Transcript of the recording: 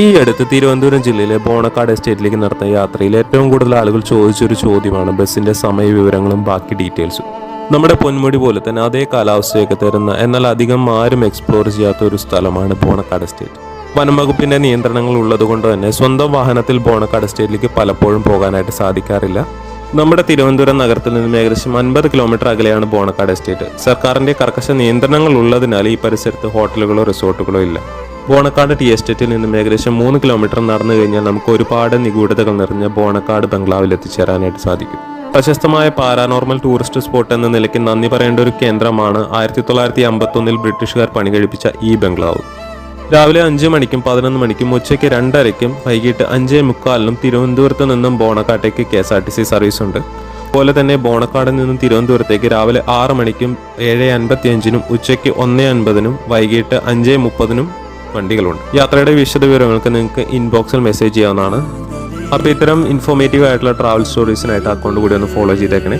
ഈ അടുത്ത് തിരുവനന്തപുരം ജില്ലയിലെ ബോണക്കാട് എസ്റ്റേറ്റിലേക്ക് നടത്തിയ യാത്രയിൽ ഏറ്റവും കൂടുതൽ ആളുകൾ ചോദിച്ചൊരു ചോദ്യമാണ് ബസ്സിന്റെ സമയ വിവരങ്ങളും ബാക്കി ഡീറ്റെയിൽസും. നമ്മുടെ പൊന്മുടി പോലെ തന്നെ അതേ കാലാവസ്ഥയൊക്കെ തരുന്ന എന്നാൽ അധികം ആരും എക്സ്പ്ലോർ ചെയ്യാത്ത ഒരു സ്ഥലമാണ് ബോണക്കാട് എസ്റ്റേറ്റ്. വനംവകുപ്പിന്റെ നിയന്ത്രണങ്ങൾ ഉള്ളതുകൊണ്ട് തന്നെ സ്വന്തം വാഹനത്തിൽ ബോണക്കാട് എസ്റ്റേറ്റിലേക്ക് പലപ്പോഴും പോകാനായിട്ട് സാധിക്കാറില്ല. നമ്മുടെ തിരുവനന്തപുരം നഗരത്തിൽ നിന്നും ഏകദേശം അൻപത് കിലോമീറ്റർ അകലെയാണ് ബോണക്കാട് എസ്റ്റേറ്റ്. സർക്കാരിന്റെ കർക്കശ നിയന്ത്രണങ്ങൾ ഉള്ളതിനാൽ ഈ പരിസരത്ത് ഹോട്ടലുകളോ റിസോർട്ടുകളോ ഇല്ല. ബോണക്കാട് ടി എസ്റ്റേറ്റിൽ നിന്നും ഏകദേശം മൂന്ന് കിലോമീറ്റർ നടന്നു കഴിഞ്ഞാൽ നമുക്ക് ഒരുപാട് നിഗൂഢതകൾ നിറഞ്ഞ ബോണക്കാട് ബംഗ്ലാവിൽ എത്തിച്ചേരാനായിട്ട് സാധിക്കും. പ്രശസ്തമായ പാരാനോർമൽ ടൂറിസ്റ്റ് സ്പോട്ട് എന്ന നിലയ്ക്ക് നന്ദി പറയേണ്ട ഒരു കേന്ദ്രമാണ് ആയിരത്തി തൊള്ളായിരത്തി അമ്പത്തൊന്നിൽ ബ്രിട്ടീഷുകാർ പണി കഴിപ്പിച്ച ഈ ബംഗ്ലാവ്. രാവിലെ അഞ്ച് മണിക്കും പതിനൊന്ന് മണിക്കും ഉച്ചയ്ക്ക് രണ്ടരയ്ക്കും വൈകിട്ട് അഞ്ചേ മുക്കാലിനും തിരുവനന്തപുരത്ത് നിന്നും ബോണക്കാട്ടേക്ക് K S R T C service ഉണ്ട്. അതുപോലെ തന്നെ ബോണക്കാട് നിന്നും തിരുവനന്തപുരത്തേക്ക് രാവിലെ ആറ് മണിക്കും ഏഴ് അൻപത്തി അഞ്ചിനും ഉച്ചയ്ക്ക് ഒന്ന് അൻപതിനും വൈകിട്ട് അഞ്ച് മുപ്പതിനും വണ്ടികളുണ്ട്. യാത്രയുടെ വിശദ വിവരങ്ങൾക്ക് നിങ്ങൾക്ക് ഇൻബോക്സിൽ മെസ്സേജ് ചെയ്യാവുന്നതാണ്. അപ്പോൾ ഇത്തരം ഇൻഫോർമേറ്റീവ് ആയിട്ടുള്ള ട്രാവൽ സ്റ്റോറീസിനായിട്ട് അക്കൗണ്ട് കൂടി ഒന്ന് ഫോളോ ചെയ്തേക്കണേ.